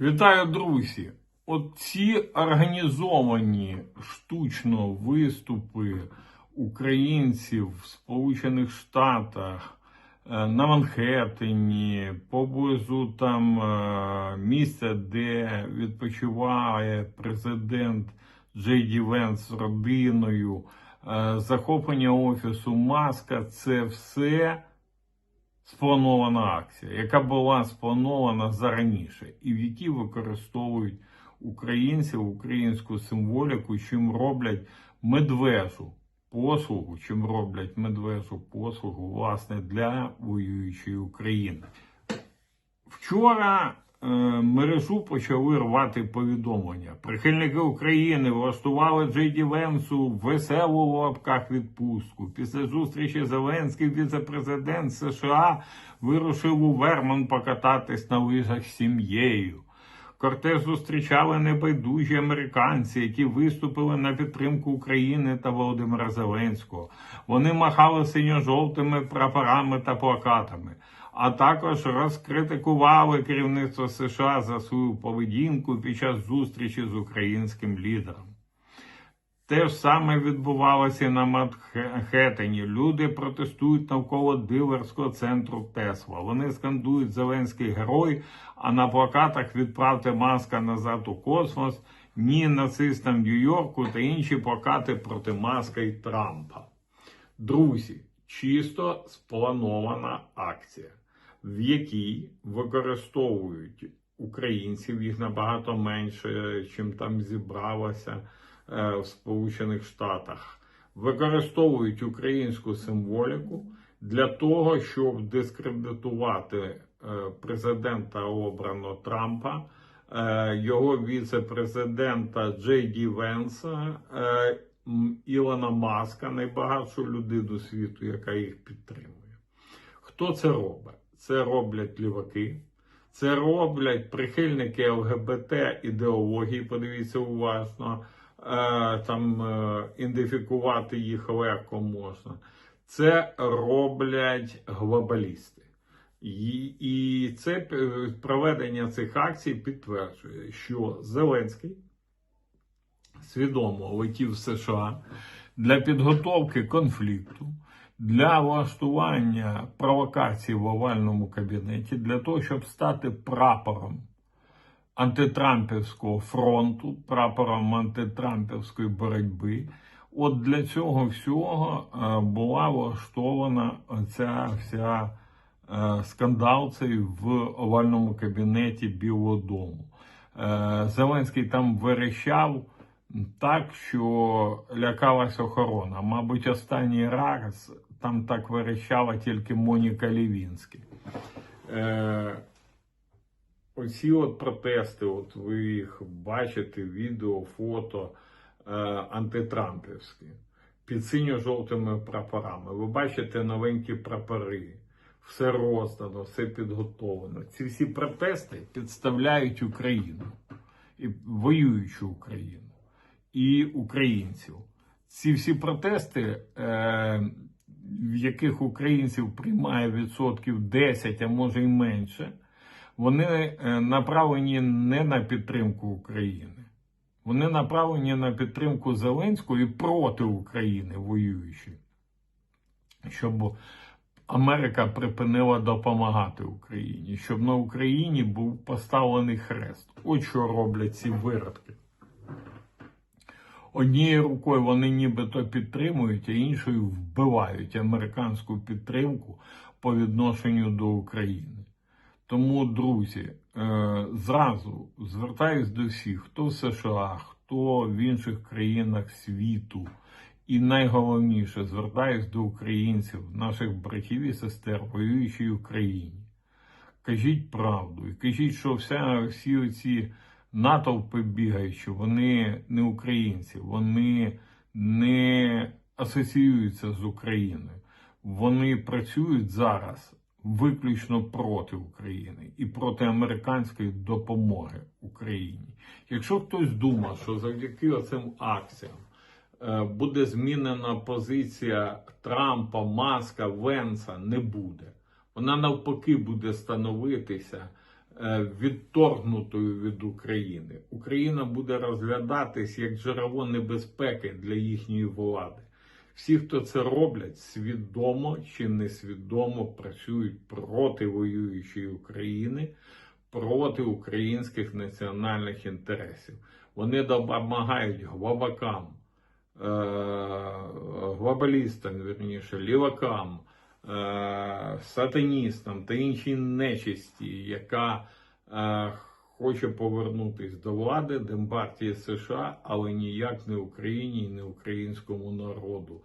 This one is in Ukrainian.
Вітаю, друзі! От ці організовані штучно виступи українців в Сполучених Штатах е, на Манхеттені, поблизу там е, місця, де відпочиває президент Джей Ді Венс з родиною, е, захоплення офісу Маска це все спланована акція, яка була спланована зараніше, і в якій використовують українців, українську символіку, чим роблять медвежу послугу, чим роблять медвежу послугу, власне, для воюючої України. Вчора мережу почали рвати повідомлення. Прихильники України влаштували Джейді Венсу веселу в лапках відпустку. Після зустрічі Зеленський віце-президент США вирушив у Вермон покататись на лижах з сім'єю. Кортеж зустрічали небайдужі американці, які виступили на підтримку України та Володимира Зеленського. Вони махали синьо-жовтими прапорами та плакатами, а також розкритикували керівництво США за свою поведінку під час зустрічі з українським лідером. Те ж саме відбувалося на Манхеттені. Люди протестують навколо дилерського центру Тесла. Вони скандують Зеленський герой, а на плакатах відправте маска назад у космос, ні нацистам Нью-Йорку та інші плакати проти маска і Трампа. Друзі, чисто спланована акція, в якій використовують українців, їх набагато менше, чим там зібралося е, в Сполучених Штатах, використовують українську символіку для того, щоб дискредитувати е, президента обрано Трампа, е, його віце-президента Джей Ді Венса, е, Ілона Маска, найбагатшу людину світу, яка їх підтримує. Хто це робить? Це роблять ліваки. Це роблять прихильники ЛГБТ ідеології, подивіться уважно, е, там е, ідентифікувати їх легко можна. Це роблять глобалісти. І, і це е, проведення цих акцій підтверджує, що Зеленський свідомо летів в США для підготовки конфлікту, для влаштування провокацій в овальному кабінеті, для того, щоб стати прапором антитрампівського фронту, прапором антитрампівської боротьби. От для цього всього е, була влаштована ця вся е, скандал цей в овальному кабінеті Білого Дому. Е, Зеленський там верещав так, що лякалась охорона. Мабуть, останній раз там так верещала тільки Моніка Лівінський. Е, Оці от протести, от ви їх бачите, відео, фото е, антитрампівські, під синьо-жовтими прапорами. Ви бачите новенькі прапори, все роздано, все підготовлено. Ці всі протести підставляють Україну і воюючу Україну і українців. Ці всі протести, е, в яких українців приймає відсотків 10, а може й менше, вони е, направлені не на підтримку України. Вони направлені на підтримку Зеленського і проти України воюючи, щоб Америка припинила допомагати Україні, щоб на Україні був поставлений хрест. От що роблять ці виродки. Однією рукою вони нібито підтримують, а іншою вбивають американську підтримку по відношенню до України. Тому, друзі, е, зразу звертаюсь до всіх, хто в США, хто в інших країнах світу. І найголовніше звертаюсь до українців, наших братів і сестер, воюючій Україні. Кажіть правду і кажіть, що вся, всі оці натовпи бігаючі, вони не українці, вони не асоціюються з Україною. Вони працюють зараз виключно проти України і проти американської допомоги Україні. Якщо хтось думає, що завдяки оцим акціям е, буде змінена позиція Трампа, Маска, Венса, не буде. Вона навпаки буде становитися відторгнутою від України. Україна буде розглядатись як джерело небезпеки для їхньої влади. Всі, хто це роблять, свідомо чи несвідомо працюють проти воюючої України, проти українських національних інтересів. Вони допомагають глобакам, е, глобалістам, вірніше, лівакам, е, сатаністам та іншій нечисті, яка е, хоче повернутися до влади Демпартії США, але ніяк не Україні і не українському народу.